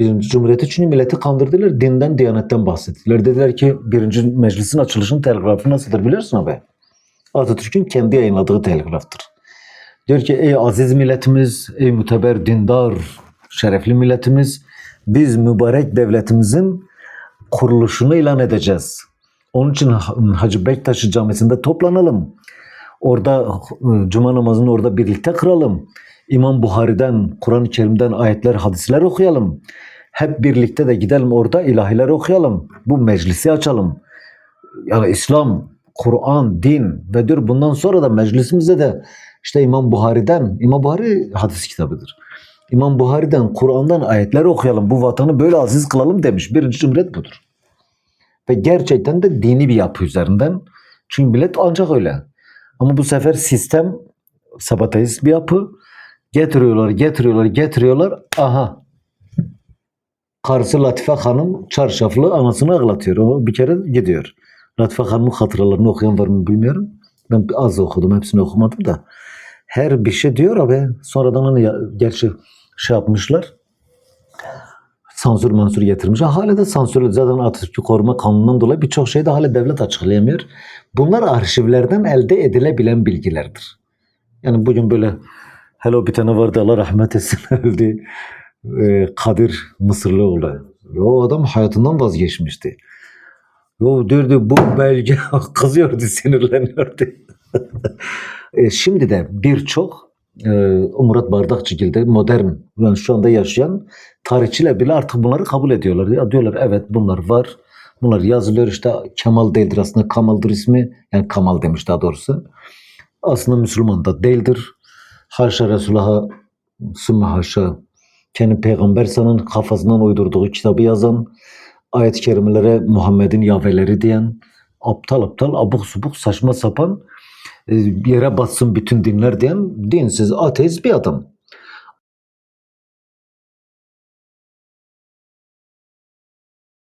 Birinci Cumhuriyeti çünkü milleti kandırdılar. Dinden, diyanetten bahsettiler. Dediler ki birinci meclisin açılışının telgrafı nasıldır biliyorsun abi? Atatürk'ün kendi yayınladığı telgraftır. Diyor ki ey aziz milletimiz, ey müteber dindar, şerefli milletimiz biz mübarek devletimizin kuruluşunu ilan edeceğiz. Onun için Hacı Bektaşi Camisi'nde toplanalım. Orada e, cuma namazını orada birlikte kıralım. İmam Buhari'den, Kur'an-ı Kerim'den ayetler, hadisler okuyalım. Hep birlikte de gidelim orada ilahiler okuyalım. Bu meclisi açalım. Yani İslam, Kur'an, din ve diyor bundan sonra da meclisimizde de işte İmam Buhari'den, İmam Buhari hadis kitabıdır. İmam Buhari'den, Kur'an'dan ayetler okuyalım. Bu vatanı böyle aziz kılalım demiş. Birinci cumhuriyet budur. Ve gerçekten de dini bir yapı üzerinden. Çünkü millet ancak öyle. Ama bu sefer sistem sabateist bir yapı. Getiriyorlar, getiriyorlar, getiriyorlar. Aha. Karısı Latife Hanım çarşaflı anasını ağlatıyor. O bir kere gidiyor. Latife Hanım'ın hatıralarını okuyan var mı bilmiyorum. Ben az okudum, hepsini okumadım da. Her bir şey diyor abi. Sonradan hani gerçi şey yapmışlar. Sansür mansür getirmişler. Hala da sansürlü. Zaten Atatürk'ü koruma kanunundan dolayı birçok şeyi de hala devlet açıklayamıyor. Bunlar arşivlerden elde edilebilen bilgilerdir. Yani bugün böyle hele o bir tane vardı Allah rahmet etsin öldü. Ee, Kadir Mısırlıoğlu. O adam hayatından vazgeçmişti. O diyordu bu belge kızıyordu, sinirleniyordu. E, Şimdi de birçok e, Murat Bardakçıgil'de modern, yani şu anda yaşayan tarihçiler bile artık bunları kabul ediyorlar. Ya diyorlar evet bunlar var. Bunlar yazılıyor işte Kemal değildir aslında Kamal'dır ismi. Yani Kamal demiş daha doğrusu. Aslında Müslüman da değildir. Haşa Resulullah'a sümme haşa kendi peygamber sanın kafasından uydurduğu kitabı yazan ayet-i kerimelere Muhammed'in yaveleri diyen aptal aptal abuk subuk saçma sapan e, yere batsın bütün dinler diyen dinsiz ateist bir adam.